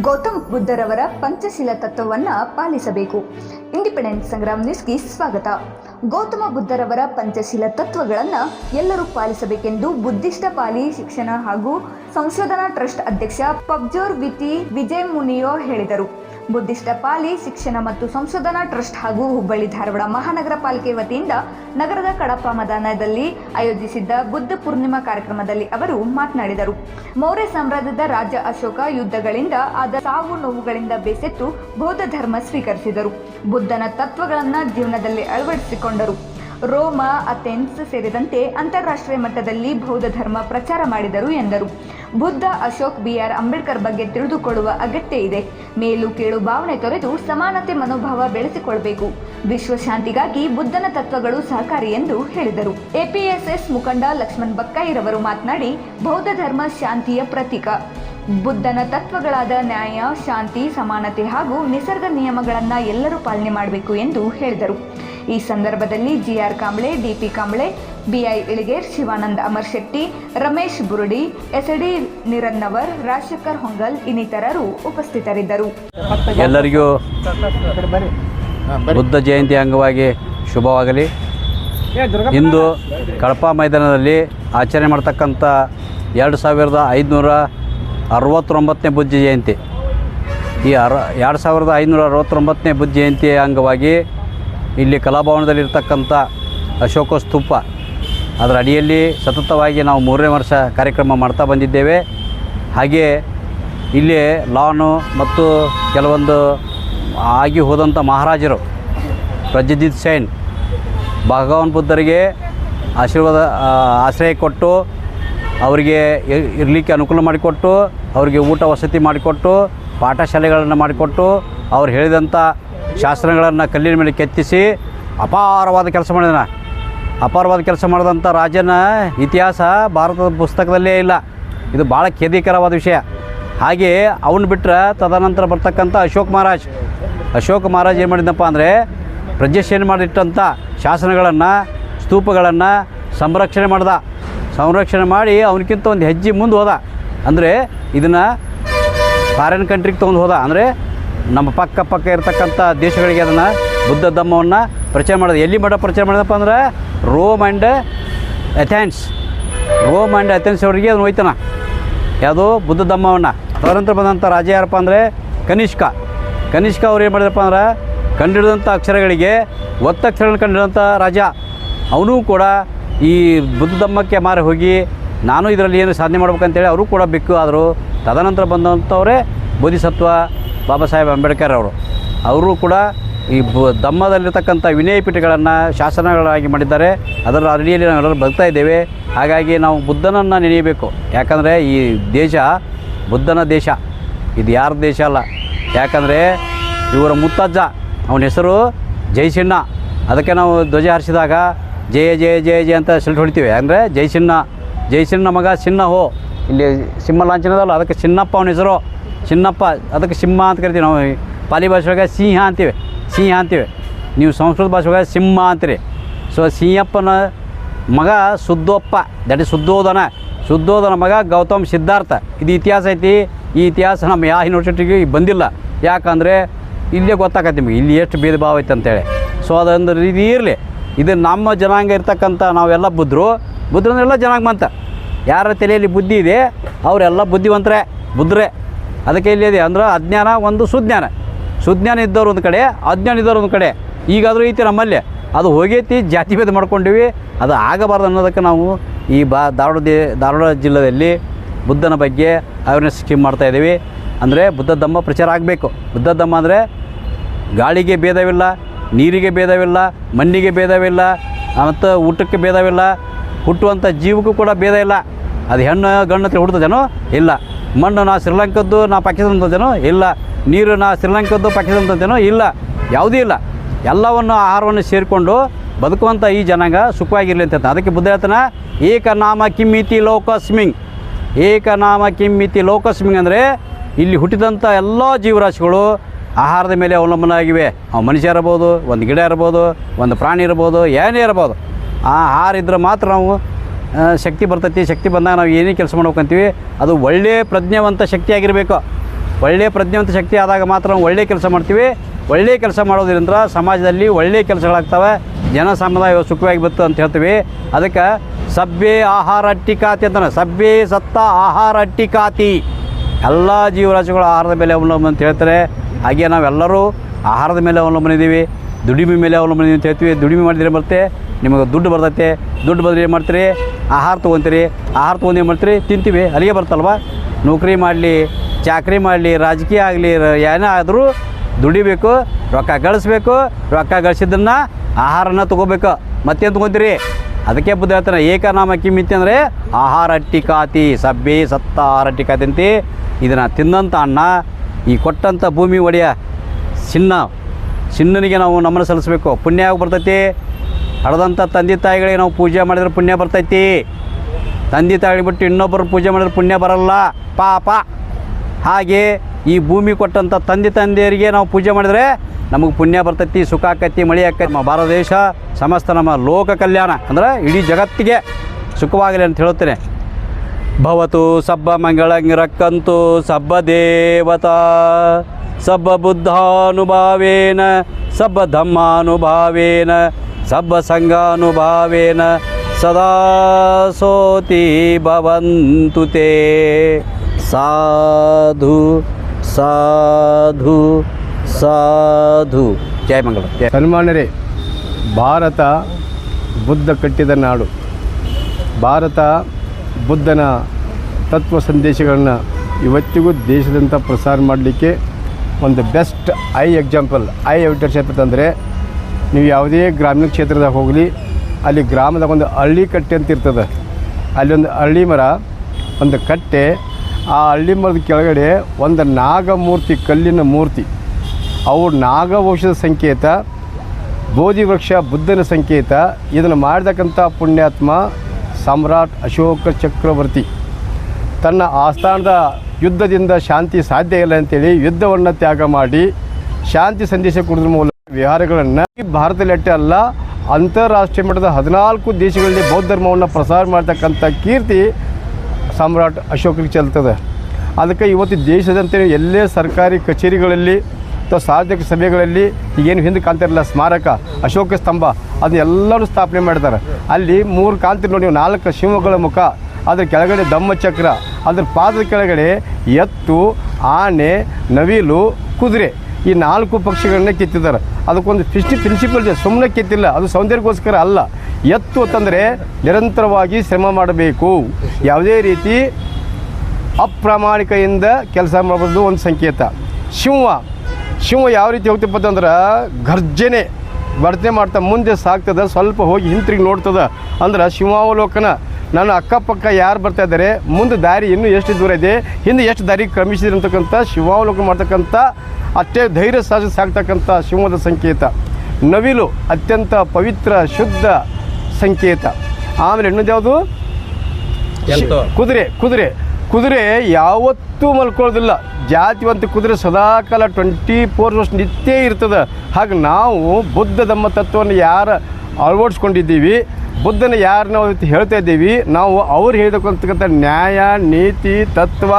ಗೌತಮ್ ಬುದ್ಧರವರ ಪಂಚಶೀಲ ತತ್ವವನ್ನ ಪಾಲಿಸಬೇಕು. ಇಂಡಿಪೆಂಡೆಂಟ್ ಸಂಗ್ರಾಮ್ ನ್ಯೂಸ್ಗೆ ಸ್ವಾಗತ. ಗೌತಮ ಬುದ್ಧರವರ ಪಂಚಶೀಲ ತತ್ವಗಳನ್ನು ಎಲ್ಲರೂ ಪಾಲಿಸಬೇಕೆಂದು ಬುದ್ಧಿಷ್ಟ ಪಾಲಿ ಶಿಕ್ಷಣ ಹಾಗೂ ಸಂಶೋಧನಾ ಟ್ರಸ್ಟ್ ಅಧ್ಯಕ್ಷ ಪಬ್ಜೋರ್ ವಿತಿ ವಿಜಯ್ ಮುನಿಯೋ ಹೇಳಿದರು. ಬುದ್ಧಿಷ್ಟ ಪಾಲಿ, ಶಿಕ್ಷಣ ಮತ್ತು ಸಂಶೋಧನಾ ಟ್ರಸ್ಟ್ ಹಾಗೂ ಹುಬ್ಬಳ್ಳಿ ಧಾರವಾಡ ಮಹಾನಗರ ಪಾಲಿಕೆ ವತಿಯಿಂದ ನಗರದ ಕಡಪ ಮದಾನದಲ್ಲಿ ಆಯೋಜಿಸಿದ್ದ ಬುದ್ಧ ಪೂರ್ಣಿಮಾ ಕಾರ್ಯಕ್ರಮದಲ್ಲಿ ಅವರು ಮಾತನಾಡಿದರು. ಮೌರ್ಯ ಸಾಮ್ರಾಜ್ಯದ ರಾಜ ಅಶೋಕ ಯುದ್ಧಗಳಿಂದ ಆದ ಸಾವು ನೋವುಗಳಿಂದ ಬೇಸೆತ್ತು ಬೌದ್ಧ ಧರ್ಮ ಸ್ವೀಕರಿಸಿದರು. ಬುದ್ಧನ ತತ್ವಗಳನ್ನು ಜೀವನದಲ್ಲಿ ಅಳವಡಿಸಿಕೊಂಡರು. ರೋಮ, ಅಥೆನ್ಸ್ ಸೇರಿದಂತೆ ಅಂತಾರಾಷ್ಟ್ರೀಯ ಮಟ್ಟದಲ್ಲಿ ಬೌದ್ಧ ಧರ್ಮ ಪ್ರಚಾರ ಮಾಡಿದರು ಎಂದರು. ಬುದ್ಧ ಅಶೋಕ್ ಬಿಆರ್ ಅಂಬೇಡ್ಕರ್ ಬಗ್ಗೆ ತಿಳಿದುಕೊಳ್ಳುವ ಅಗತ್ಯ ಇದೆ. ಮೇಲು ಕೇಳು ಭಾವನೆ ತೊರೆದು ಸಮಾನತೆ ಮನೋಭಾವ ಬೆಳೆಸಿಕೊಳ್ಳಬೇಕು ವಿಶ್ವಶಾಂತಿಗಾಗಿ ಬುದ್ಧನ ತತ್ವಗಳು ಸಹಕಾರಿ ಎಂದು ಹೇಳಿದರು. ಎಪಿಎಸ್ಎಸ್ ಮುಖಂಡ ಲಕ್ಷ್ಮಣ್ ಬಕ್ಕಾಯಿರವರು ಮಾತನಾಡಿ, ಬೌದ್ಧ ಧರ್ಮ ಶಾಂತಿಯ ಪ್ರತೀಕ. ಬುದ್ಧನ ತತ್ವಗಳಾದ ನ್ಯಾಯ, ಶಾಂತಿ, ಸಮಾನತೆ ಹಾಗೂ ನಿಸರ್ಗ ನಿಯಮಗಳನ್ನು ಎಲ್ಲರೂ ಪಾಲನೆ ಮಾಡಬೇಕು ಎಂದು ಹೇಳಿದರು. ಈ ಸಂದರ್ಭದಲ್ಲಿ GR Kamble, DP Kamble, BI Iliger, Shivananda Amar Shetty, Ramesh Burudi SD Nirannavar Rajashekhar Hongal ಇನ್ನಿತರರು ಉಪಸ್ಥಿತರಿದ್ದರು. ಎಲ್ಲರಿಗೂ ಬುದ್ಧ ಜಯಂತಿ ಅಂಗವಾಗಿ ಶುಭವಾಗಲಿ. ಇಂದು ಕಳಪಾ ಮೈದಾನದಲ್ಲಿ ಆಚರಣೆ ಮಾಡ್ತಕ್ಕಂಥ ಎರಡು ಸಾವಿರದ ಐದುನೂರ ಅರವತ್ತೊಂಬತ್ತನೇ ಬುದ್ಧ ಜಯಂತಿ. ಈ ಅರ, ಎರಡು ಸಾವಿರದ ಐನೂರ ಅರವತ್ತೊಂಬತ್ತನೇ ಬುದ್ಧ ಜಯಂತಿಯ ಅಂಗವಾಗಿ ಇಲ್ಲಿ ಕಲಾಭವನದಲ್ಲಿರ್ತಕ್ಕಂಥ ಅಶೋಕ ಸ್ತೂಪ ಅದರ ಅಡಿಯಲ್ಲಿ ಸತತವಾಗಿ ನಾವು ಮೂರನೇ ವರ್ಷ ಕಾರ್ಯಕ್ರಮ ಮಾಡ್ತಾ ಬಂದಿದ್ದೇವೆ. ಹಾಗೆಯೇ ಇಲ್ಲಿ ಲಾನು ಮತ್ತು ಕೆಲವೊಂದು ಆಗಿ ಹೋದಂಥ ಮಹಾರಾಜರು ಪ್ರಜ್ಜಿತ್ ಸೇನ್, ಭಗವಾನ್ ಬುದ್ಧರಿಗೆ ಆಶೀರ್ವಾದ ಆಶ್ರಯ ಕೊಟ್ಟು, ಅವರಿಗೆ ಇರಲಿಕ್ಕೆ ಅನುಕೂಲ ಮಾಡಿಕೊಟ್ಟು, ಅವರಿಗೆ ಊಟ ವಸತಿ ಮಾಡಿಕೊಟ್ಟು, ಪಾಠಶಾಲೆಗಳನ್ನು ಮಾಡಿಕೊಟ್ಟು, ಅವ್ರು ಹೇಳಿದಂಥ ಶಾಸ್ತ್ರಗಳನ್ನು ಕಲ್ಲಿನ ಮೇಲೆ ಕೆತ್ತಿಸಿ ಅಪಾರವಾದ ಕೆಲಸ ಮಾಡಿದನ. ಅಪಾರವಾದ ಕೆಲಸ ಮಾಡಿದಂಥ ರಾಜನ ಇತಿಹಾಸ ಭಾರತದ ಪುಸ್ತಕದಲ್ಲೇ ಇಲ್ಲ. ಇದು ಭಾಳ ಖೇದಿಕರವಾದ ವಿಷಯ. ಹಾಗೆಯೇ ಅವನು ಬಿಟ್ಟರೆ ತದನಂತರ ಬರ್ತಕ್ಕಂಥ ಅಶೋಕ್ ಮಹಾರಾಜ್. ಅಶೋಕ್ ಮಹಾರಾಜ್ ಏನು ಮಾಡಿದ್ದಪ್ಪ ಅಂದರೆ ಪ್ರಜೆಶೇನ್ ಮಾಡಿಟ್ಟಂಥ ಶಾಸನಗಳನ್ನು, ಸ್ತೂಪಗಳನ್ನು ಸಂರಕ್ಷಣೆ ಮಾಡ್ದ. ಸಂರಕ್ಷಣೆ ಮಾಡಿ ಅವನಕ್ಕಿಂತ ಒಂದು ಹೆಜ್ಜೆ ಮುಂದೆ ಹೋದ. ಅಂದರೆ ಇದನ್ನು ಫಾರಿನ್ ಕಂಟ್ರಿಗೆ ತೊಗೊಂಡು ಹೋದ. ಅಂದರೆ ನಮ್ಮ ಪಕ್ಕ ಪಕ್ಕ ಇರತಕ್ಕಂಥ ದೇಶಗಳಿಗೆ ಅದನ್ನು ಬುದ್ಧ ಧಮ್ಮವನ್ನು ಪ್ರಚಾರ ಮಾಡೋದು. ಎಲ್ಲಿ ಮಠ ಪ್ರಚಾರ ಮಾಡಿದಪ್ಪ ಅಂದ್ರೆ Rome and Athens. Rome and Athens ಅವರಿಗೆ ಅದನ್ನು ಹೋಯ್ತಾನ. ಯಾವುದು ಬುದ್ಧ ಧಮ್ಮವನ್ನು ತದನಂತರ ಬಂದಂಥ ರಾಜ ಯಾರಪ್ಪ ಅಂದರೆ ಕನಿಷ್ಕ. ಕನಿಷ್ಕ ಅವ್ರು ಏನು ಮಾಡಿದಪ್ಪ ಅಂದ್ರೆ ಕಂಡಿಡಿದಂಥ ಅಕ್ಷರಗಳಿಗೆ ಒತ್ತಕ್ಷರಗಳನ್ನು ಕಂಡಿಡಿದಂಥ ರಾಜ. ಅವನೂ ಕೂಡ ಈ ಬುದ್ಧ ಧಮ್ಮಕ್ಕೆ ಮಾರಿ ಹೋಗಿ ನಾನು ಇದರಲ್ಲಿ ಏನು ಸಾಧನೆ ಮಾಡ್ಬೇಕಂತೇಳಿ ಅವರು ಕೂಡ ಬೆಕ್ಕು. ಆದರು ತದನಂತರ ಬಂದಂಥವರೇ ಬೋಧಿಸತ್ವ ಬಾಬಾ ಸಾಹೇಬ್ ಅಂಬೇಡ್ಕರ್ ಅವರು. ಅವರು ಕೂಡ ಈ ಬ ದಮ್ಮದಲ್ಲಿರ್ತಕ್ಕಂಥ ವಿನಯ ಪೀಠಗಳನ್ನು ಶಾಸನಗಳಾಗಿ ಮಾಡಿದ್ದಾರೆ. ಅದರ ಅಡಿಯಲ್ಲಿ ನಾವೆಲ್ಲರೂ ಬದುಕ್ತಾ ಇದ್ದೇವೆ. ಹಾಗಾಗಿ ನಾವು ಬುದ್ಧನನ್ನು ನೆನೆಯಬೇಕು. ಯಾಕಂದರೆ ಈ ದೇಶ ಬುದ್ಧನ ದೇಶ. ಇದು ಯಾರ ದೇಶ ಅಲ್ಲ. ಯಾಕಂದರೆ ಇವರ ಮುತ್ತಜ್ಜ, ಅವನ ಹೆಸರು ಜೈಸಿಣ್ಣ. ಅದಕ್ಕೆ ನಾವು ಧ್ವಜ ಹಾರಿಸಿದಾಗ ಜಯ ಜಯ ಜಯ ಜಯ ಅಂತ ಸಿಲ್ಟ್ ಹೊಡಿತೀವಿ. ಅಂದರೆ ಜೈಸಿಣ್ಣ. ಜೈಸಿಣ್ಣ ಮಗ ಸಿನ್ನ ಹೋ ಇಲ್ಲಿ ಸಿಂಹ ಲಾಂಛನದಲ್ಲ. ಅದಕ್ಕೆ ಸಿನ್ನಪ್ಪ ಅವನ ಹೆಸರು. ಚಿನ್ನಪ್ಪ, ಅದಕ್ಕೆ ಸಿಂಹ ಅಂತ ಕರಿತೀವಿ ನಾವು. ಪಾಲಿ ಭಾಷೆ ಒಳಗೆ ಸಿಂಹ ಅಂತೀವಿ. ಸಿಂಹ ಅಂತೀವಿ. ನೀವು ಸಂಸ್ಕೃತ ಭಾಷೆ ಒಳಗೆ ಸಿಂಹ ಅಂತೀರಿ. ಸೊ ಸಿಂಹಪ್ಪನ ಮಗ ಸುದ್ದೋಪ್ಪ. ದಟ್ ಇಸ್ ಸುದ್ದೋಧನ ಸುದ್ದೋಧನ ಮಗ ಗೌತಮ್ ಸಿದ್ಧಾರ್ಥ. ಇದು ಇತಿಹಾಸ ಐತಿ. ಈ ಇತಿಹಾಸ ನಮ್ಮ ಯಾವ ಯೂನಿವರ್ಸಿಟಿಗೆ ಬಂದಿಲ್ಲ. ಯಾಕಂದರೆ ಇಲ್ಲೇ ಗೊತ್ತಾಗತ್ತೆ ನಿಮಗೆ. ಇಲ್ಲಿ ಎಷ್ಟು ಭೇದ ಭಾವ ಐತೆ ಅಂತೇಳಿ. ಸೊ ಅದೊಂದು ರೀತಿ ಇರಲಿ. ಇದು ನಮ್ಮ ಜನಾಂಗ ಇರ್ತಕ್ಕಂಥ ನಾವೆಲ್ಲ ಬುದ್ಧರು. ಎಲ್ಲ ಜನಾಂಗ ಬಂತ ಯಾರ ತಲೆಯಲ್ಲಿ ಬುದ್ಧಿ ಇದೆ, ಅವರೆಲ್ಲ ಬುದ್ಧಿವಂತರೇ. ಬುದ್ಧರೇ. ಅದಕ್ಕೆ ಇಲ್ಲಿ ಅಂದ್ರೆ ಅಜ್ಞಾನ ಒಂದು ಸುಜ್ಞಾನ. ಸುಜ್ಞಾನ ಇದ್ದವ್ರು ಒಂದು ಕಡೆ, ಅಜ್ಞಾನ ಇದ್ದವ್ರು ಒಂದು ಕಡೆ. ಈಗಾದರೂ ಐತಿ ನಮ್ಮಲ್ಲಿ ಅದು ಹೋಗೈತಿ, ಜಾತಿ ಭೇದ ಮಾಡ್ಕೊಂಡಿವಿ, ಅದು ಆಗಬಾರ್ದು ಅನ್ನೋದಕ್ಕೆ ನಾವು ಈ ಬಾ ಧಾರವಾಡ ಧಾರವಾಡ ಜಿಲ್ಲೆಯಲ್ಲಿ ಬುದ್ಧನ ಬಗ್ಗೆ ಅವೇರ್ನೆಸ್ ಸ್ಕೀಮ್ ಮಾಡ್ತಾ ಇದ್ದೀವಿ. ಅಂದರೆ ಬುದ್ಧ ಧಮ್ಮ ಪ್ರಚಾರ ಆಗಬೇಕು. ಬುದ್ಧ ಧಮ್ಮ ಅಂದರೆ ಗಾಳಿಗೆ ಭೇದವಿಲ್ಲ, ನೀರಿಗೆ ಭೇದವಿಲ್ಲ, ಮಣ್ಣಿಗೆ ಭೇದವಿಲ್ಲ ಮತ್ತು ಊಟಕ್ಕೆ ಭೇದವಿಲ್ಲ ಹುಟ್ಟುವಂಥ ಜೀವಕ್ಕೂ ಕೂಡ ಭೇದ ಇಲ್ಲ. ಅದು ಹೆಣ್ಣು ಗಂಡು ಹತ್ರ ಹುಡ್ತದೇನೋ ಇಲ್ಲ. ಮಣ್ಣು ನಾ ಶ್ರೀಲಂಕದ್ದು, ನಾ ಪಾಕಿಸ್ತಾನದೇನೋ ಇಲ್ಲ. ನೀರು ನಾ ಶ್ರೀಲಂಕದ್ದು ಪಾಕಿಸ್ತಾನದೇನೋ ಇಲ್ಲ. ಯಾವುದೂ ಇಲ್ಲ. ಎಲ್ಲವನ್ನು, ಆಹಾರವನ್ನು ಸೇರಿಕೊಂಡು ಬದುಕುವಂಥ ಈ ಜನಾಂಗ ಸುಖವಾಗಿರಲಿ ಅಂತ. ಅದಕ್ಕೆ ಬುದ್ಧ ಹೇಳ್ತಾನೆ, ಏಕನಾಮ ಕಿಮ್ಮಿತಿ ಲೋಕಸ್ಮಿಂಗ್. ಏಕನಾಮ ಕಿಮ್ಮಿತಿ ಲೋಕಸ್ಮಿಂಗ್ ಅಂದರೆ ಇಲ್ಲಿ ಹುಟ್ಟಿದಂಥ ಎಲ್ಲ ಜೀವರಾಶಿಗಳು ಆಹಾರದ ಮೇಲೆ ಅವಲಂಬನೆ ಆಗಿವೆ ಅವು ಮನುಷ್ಯ ಇರ್ಬೋದು ಒಂದು ಗಿಡ ಇರ್ಬೋದು ಒಂದು ಪ್ರಾಣಿ ಇರ್ಬೋದು ಏನೇ ಇರ್ಬೋದು ಆ ಆಹಾರ ಇದ್ದರೆ ಮಾತ್ರ ನಾವು ಶಕ್ತಿ ಬರ್ತೈತಿ, ಶಕ್ತಿ ಬಂದಾಗ ನಾವು ಏನೇ ಕೆಲಸ ಮಾಡ್ಬೇಕಂತೀವಿ ಅದು ಒಳ್ಳೆಯ ಪ್ರಜ್ಞಾವಂತ ಶಕ್ತಿಯಾಗಿರಬೇಕು ಒಳ್ಳೆಯ ಪ್ರಜ್ಞಾವಂತ ಶಕ್ತಿ ಆದಾಗ ಮಾತ್ರ ನಾವು ಒಳ್ಳೆಯ ಕೆಲಸ ಮಾಡ್ತೀವಿ. ಒಳ್ಳೆಯ ಕೆಲಸ ಮಾಡೋದ್ರಿಂದ ಸಮಾಜದಲ್ಲಿ ಒಳ್ಳೆಯ ಕೆಲಸಗಳಾಗ್ತವೆ. ಜನ ಸಮುದಾಯ ಸುಖವಾಗಿ ಬತ್ತು ಅಂತ ಹೇಳ್ತೀವಿ. ಅದಕ್ಕೆ ಸಭ್ಯ ಆಹಾರ ಅಟ್ಟಿಕಾತಿ ಅಂತಾನೆ ಸಭ್ಯ ಸತ್ತ ಆಹಾರ ಅಟ್ಟಿಕಾತಿ. ಎಲ್ಲ ಜೀವರಾಶಿಗಳು ಆಹಾರದ ಮೇಲೆ ಅವಲಂಬನೆ ಅಂತ ಹೇಳ್ತಾರೆ. ಹಾಗೆ ನಾವೆಲ್ಲರೂ ಆಹಾರದ ಮೇಲೆ ಅವಲಂಬನೆ ಇದ್ದೀವಿ. ದುಡಿಮೆ ಮೇಲೆ ಅವಲಂಬನೆ ಅಂತ ಹೇಳ್ತೀವಿ. ದುಡಿಮೆ ಮಾಡಿದ್ರೆ ಬರುತ್ತೆ, ನಿಮಗೆ ದುಡ್ಡು ಬರ್ತೈತೆ. ದುಡ್ಡು ಬಂದರೆ ಏನು ಮಾಡ್ತೀರಿ? ಆಹಾರ ತೊಗೊತೀರಿ. ಆಹಾರ ತೊಗೊಂಡು ಏನು ಮಾಡ್ತೀರಿ? ತಿಂತೀವಿ. ಅಲ್ಲಿಗೆ ಬರ್ತಲ್ವ? ನೌಕರಿ ಮಾಡಲಿ, ಚಾಕ್ರಿ ಮಾಡಲಿ, ರಾಜಕೀಯ ಆಗಲಿ ಏನೇ ಆದರೂ ದುಡಿಬೇಕು, ರೊಕ್ಕ ಗಳಿಸ್ಬೇಕು. ರೊಕ್ಕ ಗಳಿಸಿದ್ದನ್ನು ಆಹಾರನ ತೊಗೋಬೇಕು. ಮತ್ತೇನು ತೊಗೊತೀರಿ? ಅದಕ್ಕೆ ಬುದ್ಧ ಹೇಳ್ತಾನೆ ಏಕನಾಮ ಕಿಮ್ಮಿತಿ ಅಂದರೆ ಆಹಾರ ಅಟ್ಟಿಕಾತಿ ಸಬ್ಬಿ ಸತ್ತ ಆಹಾರ ಅಟ್ಟಿಕಾತಿ ಅಂತಿ. ಇದನ್ನು ತಿಂದಂಥ ಅಣ್ಣ ಈ ಕೊಟ್ಟಂಥ ಭೂಮಿ ಒಡೆಯ ಚಿನ್ನ ಚಿನ್ನನಿಗೆ ನಾವು ನಮನ ಸಲ್ಲಿಸಬೇಕು. ಪುಣ್ಯ ಆಗಿ ಬರ್ತೈತಿ. ಹಡದಂಥ ತಂದೆ ತಾಯಿಗಳಿಗೆ ನಾವು ಪೂಜೆ ಮಾಡಿದ್ರೆ ಪುಣ್ಯ ಬರ್ತೈತಿ. ತಂದೆ ತಾಯಿ ಬಿಟ್ಟು ಇನ್ನೊಬ್ಬರು ಪೂಜೆ ಮಾಡಿದ್ರೆ ಪುಣ್ಯ ಬರಲ್ಲ. ಪಾಪ. ಹಾಗೆ ಈ ಭೂಮಿ ಕೊಟ್ಟಂಥ ತಂದೆ ತಂದೆಯರಿಗೆ ನಾವು ಪೂಜೆ ಮಾಡಿದರೆ ನಮಗೆ ಪುಣ್ಯ ಬರ್ತೈತಿ, ಸುಖ ಆಕೈತಿ, ಮಳೆ ಆಕೈತಿ. ನಮ್ಮ ಭಾರತ ದೇಶ, ಸಮಸ್ತ ನಮ್ಮ ಲೋಕ ಕಲ್ಯಾಣ. ಅಂದ್ರೆ ಇಡೀ ಜಗತ್ತಿಗೆ ಸುಖವಾಗಲಿ ಅಂತ ಹೇಳುತ್ತೇನೆ. ಭವತು ಸಬ್ಬ ಮಂಗಳಂಗಿರಕ್ಕಂತು ಸಬ್ಬ ದೇವತಾ. ಸಬ್ಬ ಬುದ್ಧಾನುಭಾವೇನ ಸಬ್ಬ ಧಮ್ಮಾನುಭಾವೇನ ಸಬ್ಬ ಸಂಘಾನುಭಾವೇನ, ಸದಾ ಸೋತಿ ಭವಂತು ತೇ. ಸಾಧು ಸಾಧು ಸಾಧು. ಜಯ ಮಂಗಳ ಜಯ ಸನ್ಮಾನ್ಯರೇ, ಭಾರತ ಬುದ್ಧ ಕಟ್ಟಿದ ನಾಡು. ಭಾರತ ಬುದ್ಧನ ತತ್ವ ಸಂದೇಶಗಳನ್ನು ಇವತ್ತಿಗೂ ದೇಶದಂತ ಪ್ರಸಾರ ಮಾಡಲಿಕ್ಕೆ ಒಂದು ಬೆಸ್ಟ್ ಐ ಎಕ್ಸಾಂಪಲ್, ಐ ಎವಿಟರ್ಶಿಪ್ ಅಂತಂದರೆ ನೀವು ಯಾವುದೇ ಗ್ರಾಮೀಣ ಕ್ಷೇತ್ರದಾಗ ಹೋಗಲಿ, ಅಲ್ಲಿ ಗ್ರಾಮದಾಗ ಒಂದು ಹಳ್ಳಿ ಕಟ್ಟೆ ಅಂತ ಇರ್ತದೆ. ಅಲ್ಲಿ ಒಂದು ಹಳ್ಳಿ ಮರ, ಒಂದು ಕಟ್ಟೆ, ಆ ಹಳ್ಳಿ ಮರದ ಕೆಳಗಡೆ ಒಂದು ನಾಗಮೂರ್ತಿ, ಕಲ್ಲಿನ ಮೂರ್ತಿ. ಅವು ನಾಗವಂಶದ ಸಂಕೇತ, ಬೋಧಿ ವೃಕ್ಷ, ಬುದ್ಧನ ಸಂಕೇತ, ಇದನ್ನು ಮಾಡಿದಕ್ಕಂಥ ಪುಣ್ಯಾತ್ಮ ಸಮ್ರಾಟ್ ಅಶೋಕ ಚಕ್ರವರ್ತಿ. ತನ್ನ ಆಸ್ಥಾನದ ಯುದ್ಧದಿಂದ ಶಾಂತಿ ಸಾಧ್ಯ ಇಲ್ಲ ಅಂತೇಳಿ ಯುದ್ಧವನ್ನು ತ್ಯಾಗ ಮಾಡಿ ಶಾಂತಿ ಸಂದೇಶ ಕೊಡೋದ್ರ ಮೂಲಕ ವಿಹಾರಗಳನ್ನು ಭಾರತದಲ್ಲಿ ಅಷ್ಟೇ ಅಲ್ಲ, ಅಂತಾರಾಷ್ಟ್ರೀಯ ಮಟ್ಟದ ಹದಿನಾಲ್ಕು ದೇಶಗಳಲ್ಲಿ ಬೌದ್ಧ ಧರ್ಮವನ್ನು ಪ್ರಸಾರ ಮಾಡ್ತಕ್ಕಂಥ ಕೀರ್ತಿ ಸಾಮ್ರಾಟ್ ಅಶೋಕರಿಗೆ ಚೆಲ್ತದೆ. ಅದಕ್ಕೆ ಇವತ್ತು ದೇಶದಂತೆ ಎಲ್ಲೇ ಸರ್ಕಾರಿ ಕಚೇರಿಗಳಲ್ಲಿ ಅಥವಾ ಸಾರ್ವಜನಿಕ ಸಭೆಗಳಲ್ಲಿ ಈಗೇನು ಹಿಂದೆ ಕಾಣ್ತಿರಲ್ಲ ಸ್ಮಾರಕ, ಅಶೋಕ ಸ್ತಂಭ ಅದನ್ನೆಲ್ಲರೂ ಸ್ಥಾಪನೆ ಮಾಡ್ತಾರೆ. ಅಲ್ಲಿ ಮೂರು ಕಾಂತಿ ನೋಡಿ, ನಾಲ್ಕು ಶಿವಗಳ ಮುಖ. ಅದ್ರ ಕೆಳಗಡೆ ಧಮ್ಮಚಕ್ರ, ಅದ್ರ ಪಾದದ ಕೆಳಗಡೆ ಎತ್ತು, ಆನೆ, ನವಿಲು, ಕುದುರೆ ಈ ನಾಲ್ಕು ಪಕ್ಷಿಗಳನ್ನ ಕೆತ್ತಿದ್ದಾರೆ. ಅದಕ್ಕೊಂದು ಫಿಸ್ಟ್ ಪ್ರಿನ್ಸಿಪಲ್ ಇದೆ. ಸುಮ್ಮನೆ ಕೆತ್ತಿಲ್ಲ. ಅದು ಸೌಂದರ್ಯಕ್ಕೋಸ್ಕರ ಅಲ್ಲ. ಎತ್ತು ಅಂತಂದರೆ ನಿರಂತರವಾಗಿ ಶ್ರಮ ಮಾಡಬೇಕು. ಯಾವುದೇ ರೀತಿ ಅಪ್ರಾಮಾಣಿಕೆಯಿಂದ ಕೆಲಸ ಮಾಡೋದು ಒಂದು ಸಂಕೇತ. ಶಿವ. ಶಿವ ಯಾವ ರೀತಿ ಹೋಗ್ತಪ್ಪ ಅಂತಂದ್ರೆ ಗರ್ಜನೆ ವರ್ತನೆ ಮಾಡ್ತಾ ಮುಂದೆ ಸಾಗ್ತದ. ಸ್ವಲ್ಪ ಹೋಗಿ ಹಿಂತಿರುಗಿ ನೋಡ್ತದ. ಅಂದ್ರೆ ಶಿವಾವಲೋಕನ ನನ್ನ ಅಕ್ಕಪಕ್ಕ ಯಾರು ಬರ್ತಾ ಇದ್ದಾರೆ ಮುಂದೆ ದಾರಿ ಇನ್ನೂ ಎಷ್ಟು ದೂರ ಇದೆ ಹಿಂದೆ ಎಷ್ಟು ದಾರಿ ಕ್ರಮಿಸಿದ್ರು ಅಂತಕ್ಕಂಥ ಶಿವಾವಲೋಕನ ಮಾಡ್ತಕ್ಕಂಥ ಅಷ್ಟೇ ಧೈರ್ಯ ಸಾಧ ಸಾಗ್ತಕ್ಕಂಥ ಶಿವಮೊಗ್ಗದ ಸಂಕೇತ. ನವಿಲು ಅತ್ಯಂತ ಪವಿತ್ರ ಶುದ್ಧ ಸಂಕೇತ. ಆಮೇಲೆ ಇನ್ನೊಂದು ಯಾವುದು. ಕುದುರೆ ಕುದುರೆ. ಕುದುರೆ ಯಾವತ್ತೂ ಮಲ್ಕೊಳ್ಳೋದಿಲ್ಲ. ಜಾತಿವಂತ ಕುದುರೆ ಸದಾಕಾಲ ಟ್ವೆಂಟಿ ಫೋರ್ ವರ್ಷ ನಿತ್ಯ ಇರ್ತದೆ. ಹಾಗೆ ನಾವು ಬುದ್ಧ ಧಮ್ಮ ತತ್ವವನ್ನು ಯಾರು ಅಳವಡಿಸ್ಕೊಂಡಿದ್ದೀವಿ ಬುದ್ಧನ ಯಾರು ನಾವು ಹೇಳ್ತಾ ಇದ್ದೀವಿ, ನಾವು ಅವ್ರು ಹೇಳಿದಕ್ಕಂತಕ್ಕಂಥ ನ್ಯಾಯ, ನೀತಿ, ತತ್ವ,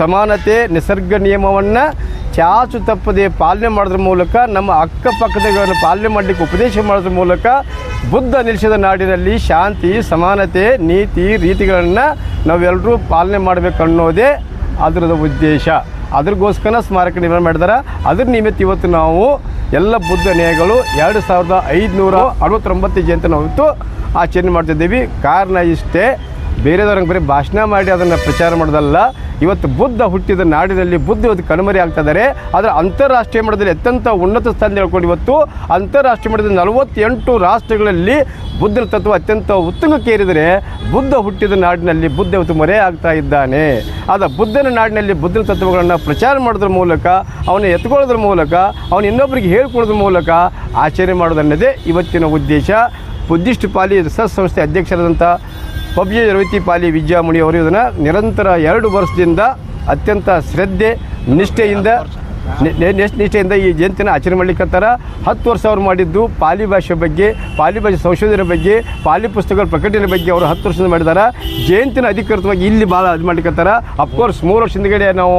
ಸಮಾನತೆ, ನಿಸರ್ಗ ನಿಯಮವನ್ನು ಚಾಚು ತಪ್ಪದೆ ಪಾಲನೆ ಮಾಡೋದ್ರ ಮೂಲಕ, ನಮ್ಮ ಅಕ್ಕಪಕ್ಕದಗಳನ್ನು ಪಾಲನೆ ಮಾಡಲಿಕ್ಕೆ ಉಪದೇಶ ಮಾಡೋದ್ರ ಮೂಲಕ ಬುದ್ಧ ನಿಲ್ಲಿಸಿದ ನಾಡಿನಲ್ಲಿ ಶಾಂತಿ, ಸಮಾನತೆ, ನೀತಿ, ರೀತಿಗಳನ್ನು ನಾವೆಲ್ಲರೂ ಪಾಲನೆ ಮಾಡಬೇಕು ಅನ್ನೋದೇ ಅದರದ ಉದ್ದೇಶ. ಅದ್ರಗೋಸ್ಕರ ಸ್ಮಾರಕ ನಿರ್ಮಾಣ ಮಾಡಿದಾರೆ. ಅದ್ರ ನಿಮಿತ್ತ ಇವತ್ತು ನಾವು ಎಲ್ಲ ಬುದ್ಧ ನ್ಯಾಯಗಳು ಎರಡು ಸಾವಿರದ ಐದುನೂರ ಅರವತ್ತೊಂಬತ್ತು ಜಯಂತಿ ನಾವು ಆಚರಣೆ ಮಾಡ್ತಿದ್ದೀವಿ ಕಾರಣ ಇಷ್ಟೇ ಬೇರೆದವ್ರಂಗೆ ಬರೀ ಭಾಷಣ ಮಾಡಿ ಅದನ್ನು ಪ್ರಚಾರ ಮಾಡೋದಲ್ಲ. ಇವತ್ತು ಬುದ್ಧ ಹುಟ್ಟಿದ ನಾಡಿನಲ್ಲಿ ಬುದ್ಧ ಇವತ್ತು ಕಣ್ಮರಿ ಆಗ್ತಾ ಇದ್ದಾರೆ. ಆದರೆ ಅಂತಾರಾಷ್ಟ್ರೀಯ ಮಟ್ಟದಲ್ಲಿ ಅತ್ಯಂತ ಉನ್ನತ ಸ್ಥಾನ ಹೇಳ್ಕೊಂಡು ಇವತ್ತು ಅಂತಾರಾಷ್ಟ್ರೀಯ ಮಟ್ಟದಲ್ಲಿ ನಲವತ್ತೆಂಟು ರಾಷ್ಟ್ರಗಳಲ್ಲಿ ಬುದ್ಧನ ತತ್ವ ಅತ್ಯಂತ ಉತ್ತುಂಗಕ್ಕೇರಿದರೆ ಬುದ್ಧ ಹುಟ್ಟಿದ ನಾಡಿನಲ್ಲಿ ಬುದ್ಧ ಇವತ್ತು ಮರೆ ಆಗ್ತಾ ಇದ್ದಾನೆ. ಆದ ಬುದ್ಧನ ನಾಡಿನಲ್ಲಿ ಬುದ್ಧನ ತತ್ವಗಳನ್ನು ಪ್ರಚಾರ ಮಾಡೋದ್ರ ಮೂಲಕ ಅವನ ಎತ್ಕೊಳ್ಳೋದ್ರ ಮೂಲಕ ಅವನು ಇನ್ನೊಬ್ಬರಿಗೆ ಹೇಳ್ಕೊಳ್ಳೋದ್ರ ಮೂಲಕ ಆಚರಣೆ ಮಾಡೋದನ್ನದೇ ಇವತ್ತಿನ ಉದ್ದೇಶ. ಬುದ್ಧಿಸ್ಟ್ ಪಾಲಿ ರಿಸರ್ಚ್ ಸಂಸ್ಥೆ ಅಧ್ಯಕ್ಷರಾದಂಥ ಪಬ್ಜಿ ರವಿತಿ ಪಾಲಿ ವಿದ್ಯಾಮಣಿ ಅವರು ಇದನ್ನು ನಿರಂತರ ಎರಡು ವರ್ಷದಿಂದ ಅತ್ಯಂತ ಶ್ರದ್ಧೆ, ನಿಷ್ಠೆಯಿಂದ ನಿಷ್ಠೆಯಿಂದ ಈ ಜಯಂತಿನ ಆಚರಣೆ ಮಾಡ್ಲಿಕ್ಕತ್ತಾರ. ಹತ್ತು ವರ್ಷ ಅವ್ರು ಮಾಡಿದ್ದು ಪಾಲಿ ಭಾಷೆ ಬಗ್ಗೆ, ಪಾಲಿ ಭಾಷೆ ಸಂಶೋಧನೆ ಬಗ್ಗೆ, ಪಾಲಿ ಪುಸ್ತಕಗಳ ಪ್ರಕಟಣೆ ಬಗ್ಗೆ ಅವರು ಹತ್ತು ವರ್ಷದಿಂದ ಮಾಡಿದ್ದಾರೆ ಜಯಂತಿನ ಅಧಿಕೃತವಾಗಿ ಇಲ್ಲಿ ಭಾಳ ಇದು ಮಾಡ್ಲಿಕ್ಕತ್ತಾರ. ಅಫ್ಕೋರ್ಸ್ ಮೂರು ವರ್ಷ ಹಿಂದ್ಗಡೆ ನಾವು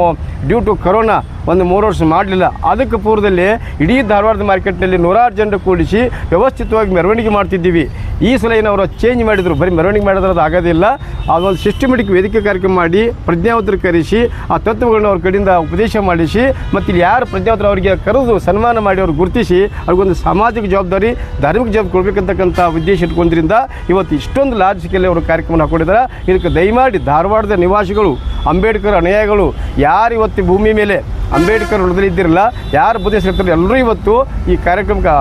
ಡ್ಯೂ ಟು ಕರೋನಾ ಒಂದು ಮೂರು ವರ್ಷ ಮಾಡಲಿಲ್ಲ. ಅದಕ್ಕೆ ಪೂರ್ವದಲ್ಲಿ ಇಡೀ ಧಾರವಾಡದ ಮಾರ್ಕೆಟ್ನಲ್ಲಿ ನೂರಾರು ಜನರು ಕೂಡಿಸಿ ವ್ಯವಸ್ಥಿತವಾಗಿ ಮೆರವಣಿಗೆ ಮಾಡ್ತಿದ್ದೀವಿ. ಈ ಸಲ ಏನು ಅವರು ಚೇಂಜ್ ಮಾಡಿದರು, ಬರೀ ಮೆರವಣಿಗೆ ಮಾಡಿದ್ರೆ ಅದು ಆಗೋದಿಲ್ಲ ಅದೊಂದು ಸಿಸ್ಟಮೆಟಿಕ್ ವೇದಿಕೆ ಕಾರ್ಯಕ್ರಮ ಮಾಡಿ ಪ್ರಜ್ಞಾವಂತರು ಕರೆಸಿ, ಆ ತತ್ವಗಳನ್ನ ಅವ್ರ ಕಡೆಯಿಂದ ಉಪದೇಶ ಮಾಡಿಸಿ, ಮತ್ತು ಇಲ್ಲಿ ಯಾರು ಪ್ರಜ್ಞಾವಂತರು ಅವರಿಗೆ ಕರೆದು ಸನ್ಮಾನ ಮಾಡಿ ಅವ್ರು ಗುರುತಿಸಿ, ಅವ್ರಿಗೊಂದು ಸಾಮಾಜಿಕ ಜವಾಬ್ದಾರಿ, ಧಾರ್ಮಿಕ ಜವಾಬ್ದಾರಿ ಕೊಡಬೇಕಂತಕ್ಕಂಥ ಉದ್ದೇಶ ಇಟ್ಕೊಂಡ್ರಿಂದ ಇವತ್ತು ಇಷ್ಟೊಂದು ಲಾರ್ಜ್ ಸ್ಕೇಲ್ ಅವರು ಕಾರ್ಯಕ್ರಮ ಹಾಕೊಂಡಿದ್ದಾರೆ. ಇದಕ್ಕೆ ದಯಮಾಡಿ ಧಾರವಾಡದ ನಿವಾಸಿಗಳು, ಅಂಬೇಡ್ಕರ್ ಅನುಯಾಯಿಗಳು, ಯಾರು ಇವತ್ತು ಭೂಮಿ ಮೇಲೆ ಅಂಬೇಡ್ಕರ್ ಉಳಿದ್ರೆ ಇದ್ದಿರಲ್ಲ, ಯಾರು ಬುದ್ಧಿ ಸಿಗ್ತಾರೆ ಎಲ್ಲರೂ ಇವತ್ತು ಈ ಕಾರ್ಯಕ್ರಮಕ್ಕೆ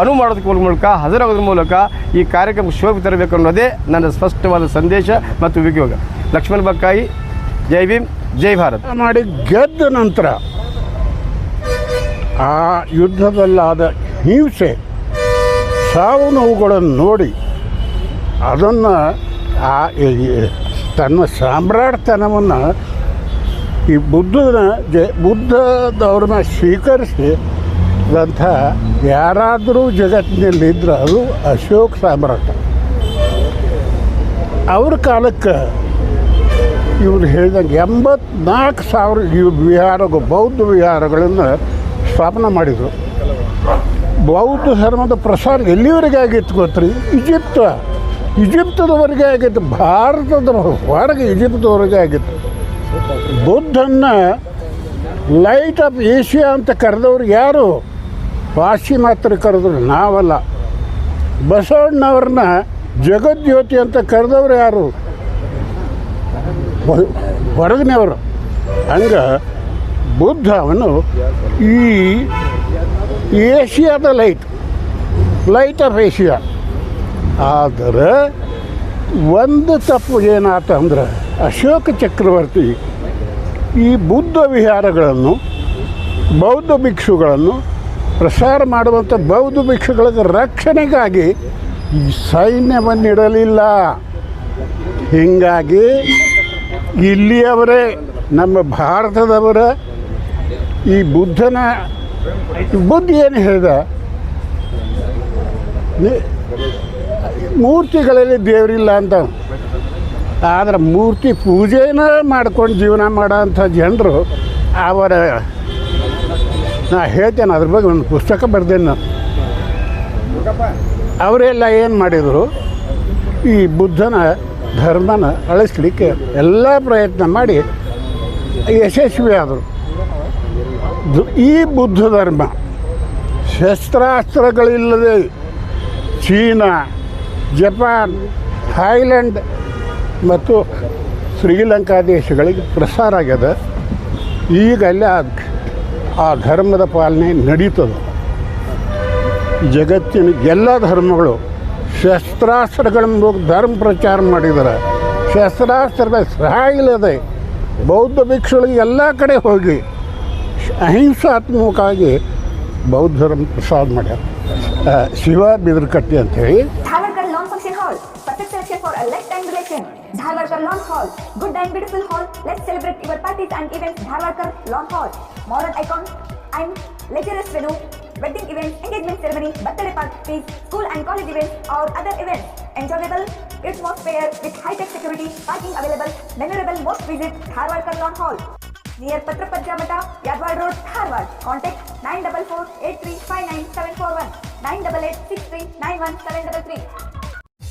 ಅನುವು ಮಾಡೋದಕ್ಕೆ ಮೂಲಕ, ಹಾಜರಾಗೋದ್ರ ಮೂಲಕ ಈ ಕಾರ್ಯಕ್ರಮ ಶೋಭೆ ತರಬೇಕು ಅನ್ನೋದೇ ನನ್ನ ಸ್ಪಷ್ಟವಾದ ಸಂದೇಶ ಮತ್ತು ವಿಯೋಗ ಲಕ್ಷ್ಮಣ ಬಕ್ಕಾಯಿ, ಜೈ ಭೀಮ್, ಜೈ ಭಾರತ್. ಮಾಡಿ ಗೆದ್ದ ನಂತರ ಆ ಯುದ್ಧದಲ್ಲಾದ ಹಿಂಸೆ, ಸಾವು ನೋವುಗಳನ್ನು ನೋಡಿ ಅದನ್ನು ಆ ತನ್ನ ಸಾಮ್ರಾಟತನವನ್ನು ಈ ಬುದ್ಧನ ಜ, ಬುದ್ಧದವ್ರನ್ನ ಸ್ವೀಕರಿಸಿ ಅಂಥ ಯಾರಾದರೂ ಜಗತ್ತಿನಲ್ಲಿದ್ದರೆ ಅದು ಅಶೋಕ್ ಸಾಮ್ರಾಟ. ಅವ್ರ ಕಾಲಕ್ಕೆ ಇವ್ರು ಹೇಳಿದಂಗೆ ಎಂಬತ್ನಾಲ್ಕು ಸಾವಿರ ಈ ವಿಹಾರ ಬೌದ್ಧ ವಿಹಾರಗಳನ್ನು ಸ್ಥಾಪನೆ ಮಾಡಿದರು. ಬೌದ್ಧ ಧರ್ಮದ ಪ್ರಸಾರ ಎಲ್ಲಿವರೆಗೆ ಆಗಿತ್ತು ಗೊತ್ತ್ರಿ? ಈಜಿಪ್ತ. ಈಜಿಪ್ತದವರೆಗೆ ಆಗಿತ್ತು. ಭಾರತದ ಹೊರಗೆ ಈಜಿಪ್ತದವರೆಗೆ ಆಗಿತ್ತು. ಬುದ್ಧನ್ನ ಲೈಟ್ ಆಫ್ ಏಷ್ಯಾ ಅಂತ ಕರೆದವ್ರು ಯಾರು? ಪಾಶ್ಚಿಮಾತ್ಯರು ಕರೆದ್ರು, ನಾವಲ್ಲ. ಬಸವಣ್ಣವ್ರನ್ನ ಜಗಜ್ಯೋತಿ ಅಂತ ಕರೆದವ್ರು ಯಾರು? ಹೊರಗಿನವರು ಹಂಗೆ ಬುದ್ಧ ಅವನು ಈ ಏಷ್ಯಾದ ಲೈಟ್ ಲೈಟ್ ಆಫ್ ಏಷ್ಯಾ ಆದರೆ ಒಂದು ತಪ್ಪು ಏನಾತ ಅಂದ್ರೆ ಅಶೋಕ ಚಕ್ರವರ್ತಿ ಈ ಬುದ್ಧ ವಿಹಾರಗಳನ್ನು, ಬೌದ್ಧ ಭಿಕ್ಷುಗಳನ್ನು ಪ್ರಸಾರ ಮಾಡುವಂಥ ಬೌದ್ಧ ಭಿಕ್ಷುಗಳ ರಕ್ಷಣೆಗಾಗಿ ಈ ಸೈನ್ಯವನ್ನಿಡಲಿಲ್ಲ. ಹೀಗಾಗಿ ಇಲ್ಲಿಯವರೇ, ನಮ್ಮ ಭಾರತದವರ ಈ ಬುದ್ಧನ, ಬುದ್ಧ ಏನು ಹೇಳಿದ? ಮೂರ್ತಿಗಳಲ್ಲಿ ದೇವರಿಲ್ಲ ಅಂತ. ಆದರೆ ಮೂರ್ತಿ ಪೂಜೆನ ಮಾಡ್ಕೊಂಡು ಜೀವನ ಮಾಡೋಂಥ ಜನರು ಅವರ ನಾ ಹೇಳ್ತೇನೆ, ಅದ್ರ ಬಗ್ಗೆ ಒಂದು ಪುಸ್ತಕ ಬರ್ದೇನೆ ನಾನು. ಅವರೆಲ್ಲ ಏನು ಮಾಡಿದರು? ಈ ಬುದ್ಧನ, ಧರ್ಮನ ಅಳಿಸ್ಲಿಕ್ಕೆ ಎಲ್ಲ ಪ್ರಯತ್ನ ಮಾಡಿ ಯಶಸ್ವಿ ಆದರು. ಈ ಬುದ್ಧ ಧರ್ಮ, ಶಸ್ತ್ರಾಸ್ತ್ರಗಳಿಲ್ಲದೆ ಚೀನಾ, ಜಪಾನ್, ಥಾಯ್ಲೆಂಡ್ ಮತ್ತು ಶ್ರೀಲಂಕಾ ದೇಶಗಳಿಗೆ ಪ್ರಸಾರ ಆಗ್ಯದ. ಈಗ ಅಲ್ಲಿ ಆ ಧರ್ಮದ ಪಾಲನೆ ನಡೀತದೆ. ಜಗತ್ತಿನ ಎಲ್ಲ ಧರ್ಮಗಳು ಶಸ್ತ್ರಾಸ್ತ್ರಗಳ ಮೂಲಕ ಧರ್ಮ ಪ್ರಚಾರ ಮಾಡಿದ್ದಾರೆ. ಶಸ್ತ್ರಾಸ್ತ್ರದ ಸಹಾಯ ಇಲ್ಲದೆ ಬೌದ್ಧ ಭಿಕ್ಷುಗಳಿಗೆ ಎಲ್ಲ ಕಡೆ ಹೋಗಿ ಅಹಿಂಸಾತ್ಮಕವಾಗಿ ಬೌದ್ಧ ಧರ್ಮ ಪ್ರಸಾದ ಮಾಡ್ಯಾರ. ಶಿವ ಬಿದರ್ಕಟ್ಟಿ ಅಂತೇಳಿ Selection for a lifetime relation. Dharwarkar Lawn Hall. Good and beautiful hall. Let's celebrate your parties and events. Dharwarkar Lawn Hall. Modern icon and luxurious venue. Wedding events, engagement ceremony, birthday parties, school and college events or other events. Enjoyable atmosphere with high-tech security, parking available. Memorable most visit Dharwarkar Lawn Hall. Near Patrapajja Mata, Yadwad Road, Dharwad. Contact 944-8359-741, 988-6391-733.